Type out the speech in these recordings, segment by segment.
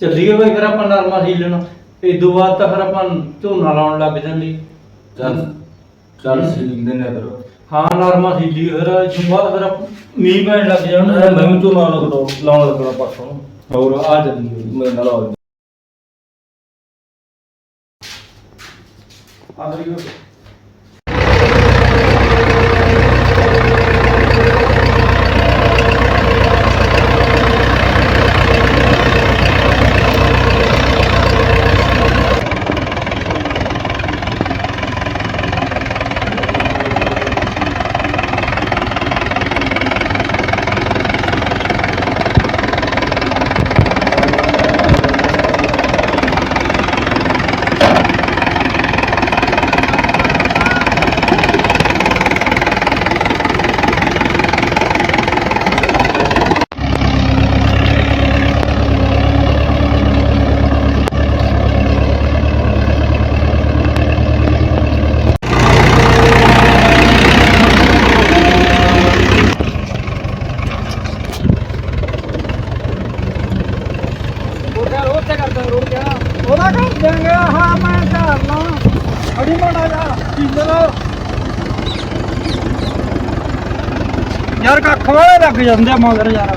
ਚੱਲੀਏ ਬਈ ਫਿਰ ਆਪਾਂ ਨਰਮਾ ਸੀਲਣ ਇਦੋਂ ਬਾਅਦ ਤਾਂ ਫਿਰ ਆਪਾਂ ਝੋਨਾ ਲਾਉਣ ਲੱਗ ਜਾਂਦੇ। ਚੱਲ ਚੱਲ ਸੀਲਿੰਗ ਦੇ ਨੇ ਕਰੋ ਹਾਂ ਨਰਮਾ ਸੀਲੀ ਫਿਰ ਇਦੋਂ ਬਾਅਦ ਫਿਰ ਆਪਾਂ- ਮੀਂਹ ਪੈਣ ਲੱਗ ਜਾਣਾ। ਮੈਂ ਵੀ ਝੋਨਾ ਲਾਉਣ ਲਾਉਣ ਲੱਗਣਾ ਪਰਸੋਂ। ਹੋਰ ਆ ਚੱਲੀਏ ਮੈਂ ਨਾਲ ਆ ਆਖਰੀ ਉਹਦਾ ਯਾਰ ਕੱਖ ਵਾਲੇ ਲੱਗ ਜਾਂਦੇ ਆ ਮਗਰ ਯਾਰ।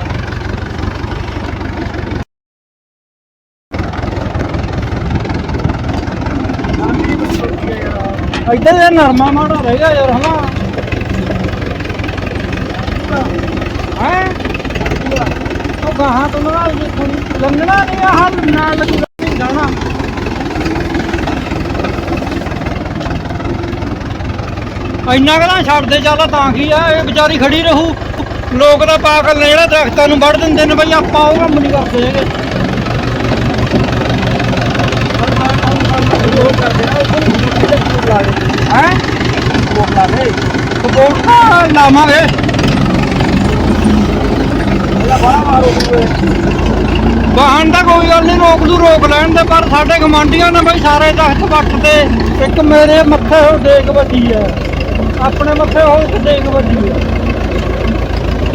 ਇੱਧਰ ਇਹ ਨਰਮਾ ਮਾੜਾ ਰਹਿ ਗਿਆ ਯਾਰ, ਹਨਾ? ਹੈ? ਉਹ ਗਾਹਾਂ ਤੋਂ ਨਾਲ ਲੰਘਣਾ ਨਹੀਂ, ਆਹ ਨਾਲ ਲੱਗਣਾ ਜਾਣਾ ਇੰਨਾ ਕਦਾ ਛੱਡਦੇ ਚੱਲ ਤਾਂ ਕੀ ਆ, ਇਹ ਵਿਚਾਰੀ ਖੜੀ ਰਹੂ। ਲੋਕ ਤਾਂ ਪਾਗਲ ਨੇ ਜਿਹੜਾ ਦਰਖਤਾਂ ਨੂੰ ਵੱਢ ਦਿੰਦੇ ਨੇ ਬਈ, ਆਪਾਂ ਉਹ ਕੰਮ ਨਹੀਂ ਕਰਦੇ ਹੈਗੇ। ਹੈ? ਕੋਟਾ ਲਾਵਾਂਗੇ। ਵਾਹਨ ਦਾ ਕੋਈ ਗੱਲ ਨਹੀਂ ਰੋਕ ਲੂ ਰੋਕ ਲੈਣ ਦੇ, ਪਰ ਸਾਡੇ ਗਮਾਂਡੀਆਂ ਨੇ ਬਈ ਸਾਰੇ ਦਖਤ ਵੱਟਦੇ। ਇੱਕ ਮੇਰੇ ਮੱਥੇ ਡੇਕ ਦੇਖ ਵੱਜੀ ਹੈ ਆਪਣੇ ਮੱਥੇ ਹੋ ਇੱਕ ਦੇਖ ਵੱਜੀ ਹੈ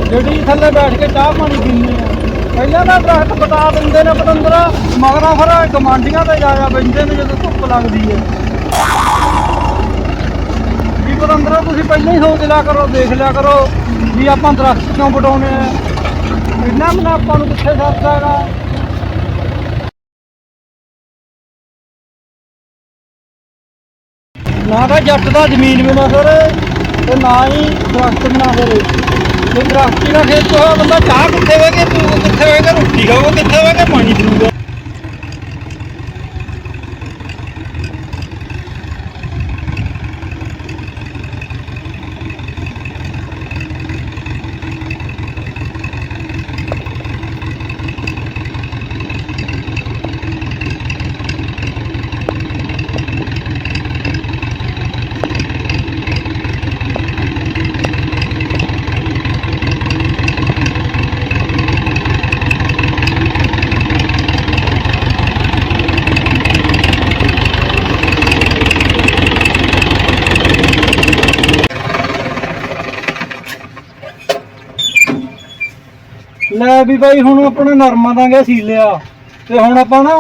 ਜਿਹੜੀ ਥੱਲੇ ਬੈਠ ਕੇ ਚਾਹ ਪਾਣੀ ਪੀਂਦੇ ਆ। ਪਹਿਲਾਂ ਤਾਂ ਦਰਖਤ ਬਤਾ ਦਿੰਦੇ ਨੇ ਪਤੰਦਰਾ, ਮਗਰੋਂ ਫਿਰ ਗਮਾਂਡੀਆਂ ਤੇ ਜਾ ਜਾ ਬੈਂਦੇ ਨੇ ਜਦੋਂ ਧੁੱਪ ਲੱਗਦੀ ਹੈ ਵੀ ਪਤੰਦਰਾ, ਤੁਸੀਂ ਪਹਿਲਾਂ ਹੀ ਸੋਚ ਲਿਆ ਕਰੋ, ਦੇਖ ਲਿਆ ਕਰੋ ਵੀ ਆਪਾਂ ਦਰਖਤ ਕਿਉਂ ਵਡਾਉਣੇ ਆ। ਇਹਨਾਂ ਮਨ ਆਪਾਂ ਨੂੰ ਕਿੱਥੇ ਸਰਦਾ ਹੈਗਾ। ਨਾ ਤਾਂ ਜੱਟ ਦਾ ਜ਼ਮੀਨ ਵੀ ਨਾ ਫਿਰ ਤੇ ਨਾ ਹੀ ਦਰਖਤ ਵੀ ਨਾ ਫਿਰ ਜੇ ਦਰਖਤ ਹੀ ਨਾ ਖੇਤ ਹੋਇਆ ਬੰਦਾ ਚਾਹ ਕਿੱਥੇ ਹੋਵੇਗਾ ਤੂੰ ਕਿੱਥੇ ਹੋਵੇਗਾ ਰੋਟੀ ਖਾਊਗਾ, ਕਿੱਥੇ ਹੋਵੇਗਾ ਪਾਣੀ ਪੀਊਗਾ। ਲੈ ਵੀ ਬਾਈ ਹੁਣ ਆਪਣਾ ਨਰਮਾ ਦਾਂਗੇ ਸੀ ਲਿਆ ਤੇ ਹੁਣ ਆਪਾਂ ਨਾ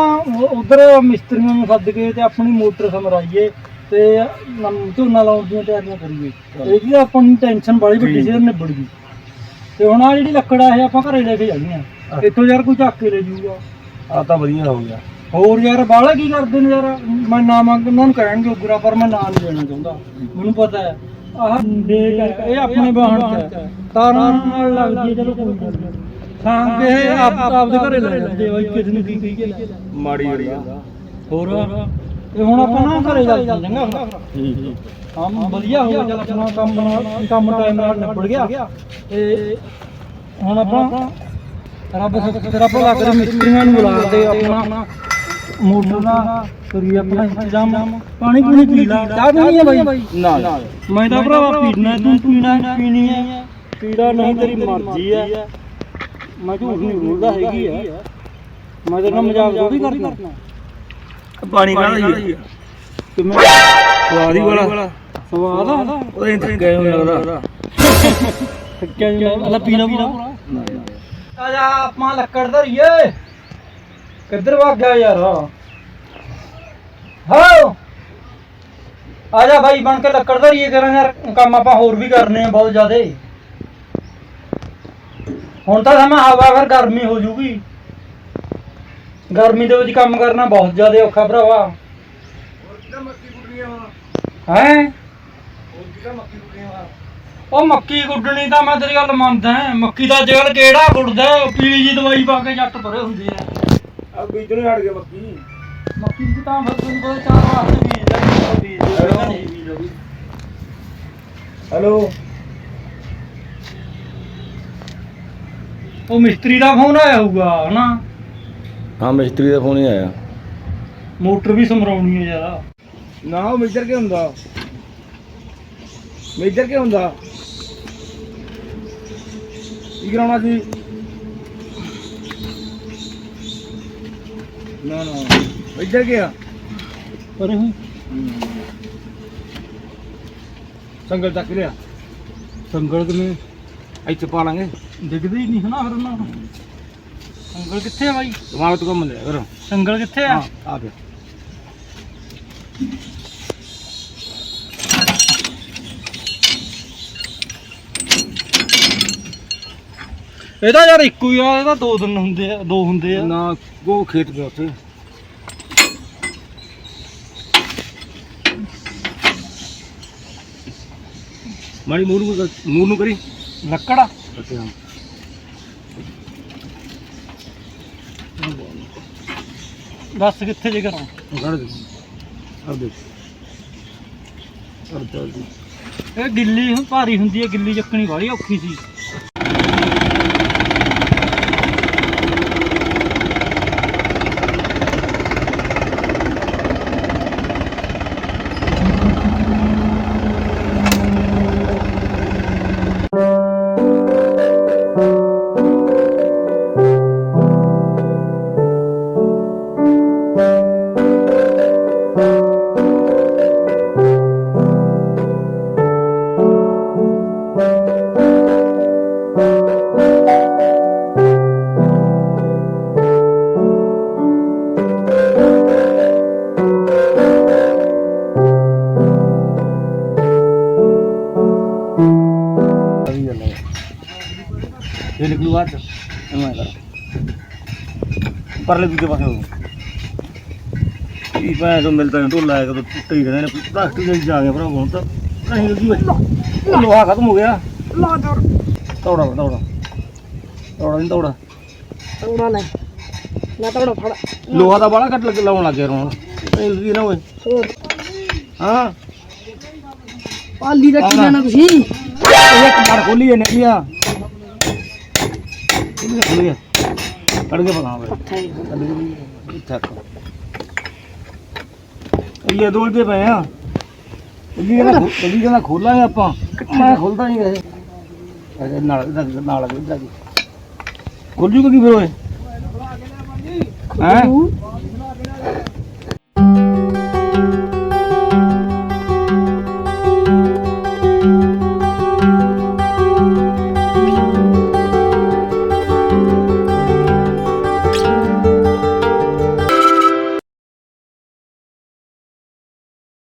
ਉਧਰ ਮਿਸਤਰੀਆਂ ਨੂੰ ਸੱਦ ਕੇ ਤੇ ਆਪਣੀ ਮੋਟਰ ਸਮਰਾਈਏ ਤੇ ਨਮ- ਝੋਨਾ ਲਾਉਣ ਦੀਆਂ ਤਿਆਰੀਆਂ ਕਰੀਏ। ਇਹਦੀ ਤਾਂ ਆਪਾਂ ਨੂੰ ਟੈਨਸ਼ਨ ਬੜੀ ਵੱਡੀ ਸੀ ਨਿਬੜ ਗਈ। ਤੇ ਹੁਣ ਆ ਜਿਹੜੀ ਲੱਕੜ ਆ ਇਹ ਆਪਾਂ ਘਰੇ ਲੈ ਕੇ ਜਾਣੀ ਆ ਇੱਥੋਂ ਯਾਰ ਕੋਈ ਚੱਕ ਕੇ ਲੈ ਜਾਊਗਾ। ਆ ਤਾਂ ਵਧੀਆ ਹੋ ਗਿਆ। ਹੋਰ ਯਾਰ ਬਾਹਲਾ ਕੀ ਕਰਦੇ ਨੇ ਯਾਰ? ਮੈਂ ਨਾ ਮੰਗ ਉਹਨਾਂ ਨੂੰ ਕਹਿਣਗੇ ਉਗਰਾ ਪਰ ਮੈਂ ਨਾਂ ਨਹੀਂ ਲੈਣਾ ਚਾਹੁੰਦਾ। ਮੈਨੂੰ ਪਤਾ ਹੈ। ਆਹ ਦੇਖ ਇਹ ਆਪਣੇ ਬਾਹਣ ਚ ਹੈ। ਤਾਰਾਂ ਨਾਲ ਲੱਗਦੀ ਹੈ ਚਲੋ ਕੋਈ ਗੱਲ ਨਹੀਂ। ਸਾਂ ਕੇ ਇਹ ਆਪ ਆਪਦੇ ਘਰੇ ਲੈ ਜਾਂਦੇ ਆ ਕਿਸੇ ਨੂੰ ਕੀ ਕਹੀਏ। ਮਾੜੀ ਹੋਈ ਆ। ਹੋਰ ਤੇ ਹੁਣ ਆਪਾਂ ਨਾ ਘਰੇ ਜਾ ਚੰਗਾ ਹਾਂ ਵਧੀਆ ਹੋ ਗਿਆ ਚਲ ਆਪਣਾ ਕੰਮ ਨਾਲ ਕੰਮ ਟਾਈਮ ਨਾਲ ਨਿਬੜ ਗਿਆ। ਤੇ ਹੁਣ ਆਪਾਂ ਰੱਬ ਤੇਰਾ ਭਲਾ ਕਰੇ ਮਿਸਤਰੀਆਂ ਨੂੰ ਬੁਲਾ ਦੇ ਆਪਣਾ। ਮੋਟਰ ਦਾ ਕਰੀਏ ਆਪਣਾ ਇੰਤਜ਼ਾਮ। ਪਾਣੀ ਪੂਣੀ ਪੀ ਲਾ। ਚਾਹ ਪੀਣੀ ਹੈ ਬਾਈ? ਨਾ। ਮੈਂ ਤਾਂ ਭਰਾਵਾ ਪੀਣਾ ਤੂੰ ਪੀਣਾ ਪੀਣੀ ਹੈ ਪੀੜਾ ਨਹੀਂ ਤੇਰੀ ਮਰਜ਼ੀ ਹੈ ਮੈਂ ਝੂਠ ਨਹੀਂ ਬੋਲਦਾ ਹੈਗੀ ਹੈ ਮੈਂ ਤੇਰੇ ਨਾਲ ਮਜ਼ਾਕ ਥੋੜੀ ਕਰਦਾ। ਪਾਣੀ ਕਾਹਦਾ ਹੀ ਤੇ ਮੈਂ ਸਵਾਦ ਹੀ ਵਾਲਾ ਸਵਾਦ ਆ। ਉਹਦੇ ਥੱਕੇ ਹੋਏ ਲੱਗਦਾ ਥੱਕਿਆ ਜੀ ਅੱਲਾ ਪੀਣਾ ਪੂਰਾ। ਨਾ ਆ ਜਾ ਆਪਾਂ ਲੱਕੜ ਧਰੀਏ। ਕਿੱਧਰ ਗਿਆ ਯਾਰ? ਹਾਂ। ਆ ਜਾ ਭਾਈ ਬਣ ਕੇ ਲੱਕੜ ਧਰੀਏ। ਕਰਾਂ ਯਾਰ ਕੰਮ ਆਪਾਂ ਹੋਰ ਵੀ ਕਰਨੇ ਆ ਬਹੁਤ ਜ਼ਿਆਦੇ। ਹੁਣ ਤਾਂ ਸਮਾਂ ਹਵਾ ਫਿਰ ਗਰਮੀ ਹੋ ਜੂਗੀ। ਗਰਮੀ ਦੇ ਵਿੱਚ ਕੰਮ ਕਰਨਾ ਬਹੁਤ ਜ਼ਿਆਦਾ ਔਖਾ ਭਰਾਵਾ। ਹੈ? ਉਹ ਮੱਕੀ ਗੁੱਡਣੀ ਤਾਂ ਮੈਂ ਤੇਰੀ ਗੱਲ ਮੰਨਦਾ। ਮੱਕੀ ਦਾ ਜੇਲ ਕਿਹੜਾ ਗੁੱਡਦਾ ਪੀਲੀ ਜੀ ਦਵਾਈ ਪਾ ਕੇ ਜੱਟ ਪਰੇ ਹੁੰਦੇ ਆ ਆ ਬੀਜਣੇ ਹਟ ਗਏ ਮੱਕੀ। ਮੱਕੀ ਦੀ ਤਾਂ ਫਿਰ ਤੁਹਾਨੂੰ ਪਤਾ ਚਾਰ ਵਾਸਤੇ ਬੀਜਦਾ ਕਿਹੜਾ ਬੀਜਦਾ ਕਿਹੜਾ ਨਹੀਂ ਬੀਜਦਾ ਵੀ। ਹੈਲੋ? ਉਹ ਮਿਸਤਰੀ ਦਾ ਫੋਨ ਆਇਆ ਹੋਊਗਾ ਹਨਾ? ਹਾਂ ਮਿਸਤਰੀ ਦਾ ਫੋਨ ਹੀ ਆਇਆ। ਮੋਟਰ ਵੀ ਸਮਰਾਉਣੀ ਹੈ ਯਾਰ। ਨਾ ਉਹ ਮੇਜਰ ਕੀ ਹੁੰਦਾ? ਮੇਜਰ ਕੀ ਹੁੰਦਾ? ਕੀ ਕਰਾਉਣਾ ਸੀ? ਨਾ ਨਾ ਮੇਜਰ ਕੀ ਆ ਪਰ ਹੁਣ ਸੰਗਲ ਚੱਕ ਲਿਆ। ਸੰਗਲ ਕਿਵੇਂ ਇੱਥੇ ਪਾ ਲਾਂਗੇ। ਦਿਖਦੇ ਨਹੀਂ ਹਨਾ ਫਿਰ ਨੂੰ। ਸੰਗਲ ਕਿੱਥੇ ਆ ਬਾਈ? ਦਿਮਾਗ ਤੋਂ ਕੰਮ ਕਰੋ। ਸੰਗਲ ਕਿੱਥੇ ਆ? ਆ ਗਿਆ। ਇਹਦਾ ਯਾਰ ਇੱਕੋ ਹੀ ਆ ਇਹਦਾ ਦੋ ਦਿਨ ਹੁੰਦੇ ਆ ਦੋ ਹੁੰਦੇ ਆ। ਨਾ ਉਹ ਖੇਤ ਦੇ ਉੱਤੇ ਮਾੜੀ ਮੂਰ ਨੂੰ ਮੂਰ ਨੂੰ ਕਰੀ। ਲੱਕੜ ਆ। ਅੱਛਾ। ਦੱਸ ਕਿੱਥੇ ਜੇ ਕਰਾਂ ਕੱਢ ਦੇ। ਕਰ ਦੇ ਜੀ। ਇਹ ਗਿੱਲੀ ਹੁਣ ਭਾਰੀ ਹੁੰਦੀ ਹੈ ਗਿੱਲੀ ਚੱਕਣੀ ਵਾਲੀ ਔਖੀ ਸੀ। ਇਹ ਨਿਕਲੂ ਬਾਅਦ ਚ। ਐਵੇਂ ਕਰ ਪਰਲੇ ਦੂਜੇ ਪਾਸੇ ਹੋ ਇਹ ਭਾਂ ਜੋ ਮਿਲਦਾ ਨਹੀਂ, ਢੋਲਾ ਕਦੋਂ ਟੁੱਟ ਹੀ ਗਏ ਨੇ। ਪਲਾਸਟਿਕ ਦੇ ਜਾ ਗਿਆ ਭਰਾ ਹੁਣ ਤਾਂ। ਨਹੀਂ ਲੱਗੀ ਲੋਹਾ ਖਤਮ ਹੋ ਗਿਆ। ਲਾ ਤੋੜ ਨਾ ਫੜ ਲੋਹਾ ਦਾ ਬਾਲਾ ਕੱਟ ਲੱਗ ਲਾਉਣ ਲੱਗ ਨਹੀਂ ਲੱਗੀ ਨਾ ਓਏ ਹੋਰ। ਹਾਂ। ਪਾਲੀ ਦਾ ਕੀ ਲੈਣਾ ਤੁਸੀਂ? ਇਹ ਕਮਾਰ ਖੋਲੀ ਨੇ ਕੀ ਆ। ਕਿੰਨੇ ਖੋਲੀ ਕੱਢ ਕੇ ਪਕਾਵਾਂ ਪੱਠਾ ਹੀ ਇਹ ਦੋਲਦੇ ਪਏ ਆ। ਇਹ ਕਹਿੰਦਾ ਇਹ ਕਹਿੰਦਾ ਖੋਲਾਂਗੇ ਆਪਾਂ। ਮੈਂ ਖੋਲਦਾ ਨਹੀਂ ਵੈਸੇ। ਅਜੇ ਨਾਲ ਇਹਦਾ ਨਾਲ ਇਹਦਾ ਕੀ ਖੋਲ ਜੂਗਾ ਕੀ ਫਿਰ ਓਏ ਹੈ?